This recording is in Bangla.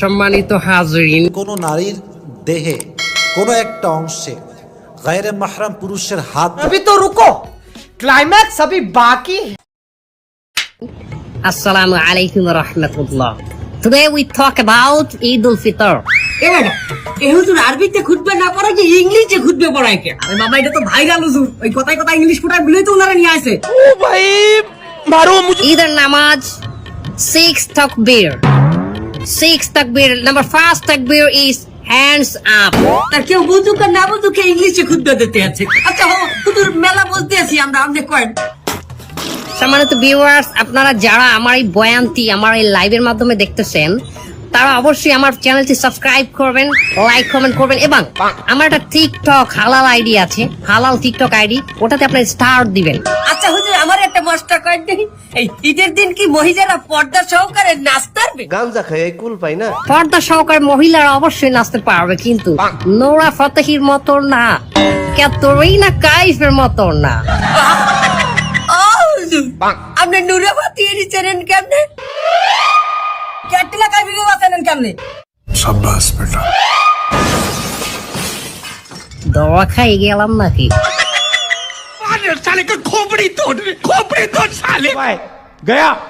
সম্মানিত হাজরিন কোনো নারীর দেহে কোনো একটা অংশে গায়রে মাহরাম পুরুষের হাত अभी तो रुको क्लाइमैक्स अभी बाकी है আসসালামু আলাইকুম রহমতুল্লাহ Today we talk about Eid al-Fitr. A madam এ হুজুর আরবিতে খুঁজবে না পড়া কি ইংলিশে খুঁজবে পড়ায় কে আরে বাবা এটা তো ভাইরাল হুজুর ওই কথায় কথা ইংলিশ ফুটায় বলেই তো ওনারা নিয়ে আসে ঈদের নামাজ six takbir. Six takbir. Number first takbir is hands up. তার কেউ বুঝুক আর না বুঝুক ইংলিশে খুঁজবে দিতে আছে আচ্ছা হো হুজুর মেলা বলতে আছি আমরা আপনি কয়েন সম্মানিত ভিউয়ার্স আপনারা যারা আমার এই বয়ানটি আমার এই লাইভের মাধ্যমে দেখতেছেন তারা অবশ্যই আমার চ্যানেলটি সাবস্ক্রাইব করবেন লাইক কমেন্ট করবেন এবং আমার একটা টিকটক হালাল আইডি আছে হালাল টিকটক আইডি ওটাতে আপনি স্টার দিবেন আচ্ছা হুজুর আমার মশটা কয়েন দেখি। এই ঈদের দিন কি মহিলারা পর্দা সহকারে গাঞ্জা খাই এই কুল পাই না। পর্দা সহকারে মহিলারা অবশ্যই নাচতে পারবে কিন্তু নোরা ফতেহির মতো না। ক্যাতরিনা কাইফের মতো না। আপনি নুরে কেমনে? ক্যাটলা কাবিকে বাঁচালেন কেমনে? দোয়া খাই গেলাম নাকি? साले का खोपड़ी तोड़ खोपड़ी तोड़ साले। गया।